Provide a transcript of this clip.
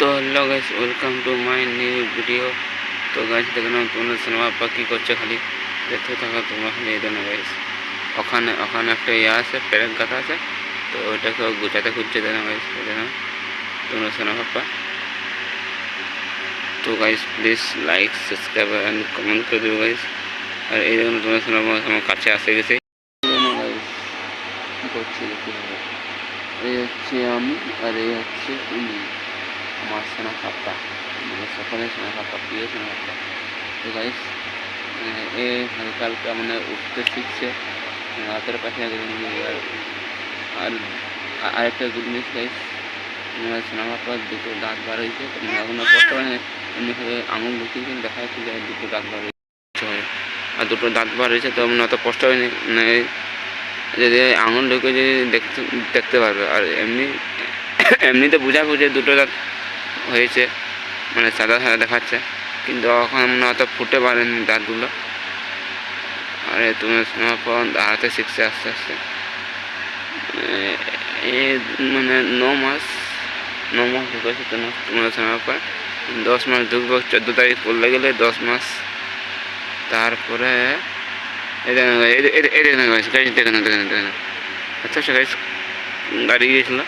তো hello guys welcome to my new video তো guys দেখে নাও তোমরা সিনেমা পা কী করছে খালি? দেখতে থাকো, তোমরা খালি এই দেনো গাইস ওখানে ওখানে একটা ইয়ে আছে, পেরেক গাথা আছে। তো ওইটাকে ও গুছাতে খুঁজছে দেনো গাইস দেনো তোমরা সিনেমা পা তো guys please like subscribe and comment করে দেবো গাইস আর এই দেখুন তোমরা সিনেমা আমার কাছে আসে গেছে। করছি এই হচ্ছে আমি, আর এই হচ্ছে উনি আমার সোনা পাপ্পা মানে সকলের সোনা পাপ্পা প্রিয় সোনা পাপ্পা তো গাইস এ হালকা মানে উঠতে শিখছে। রাতের পাশে আর আর আরেকটা গুড নিউজ গাইস মানে সোনা পাপ্পার দুটো দাঁত বার হয়েছে। এখনও কষ্ট হয় না এমনিভাবে আঙুল ঢুকিয়ে দেখা যাচ্ছে যে দুটো দাঁত বার হয়েছে। আর দুটো দাঁত বার হয়েছে তো মানে অত কষ্ট হয়নি মানে যদি আঙুল ঢুকে যদি দেখতে দেখতে পারবে। আর এমনি, এমনিতে বোঝা বুঝে দুটো দাঁত হয়েছে মানে সাদা সাদা দেখাচ্ছে। কিন্তু এখন অত ফুটে পারেনি দাঁতগুলো। আর, তুমি শোনার পর দাঁড়াতে শিখছে আস্তে আস্তে। এ মানে ন মাস ন মাস ঢুকেছে তোমার শোনার পর। দশ মাস ঢুকবো, চোদ্দ তারিখ পড়লে গেলে দশ মাস। তারপরে, এই এই দেখেন গাড়ি দেখে না দেখে না দেখে না। আচ্ছা গাড়ি গাড়ি গিয়েছিল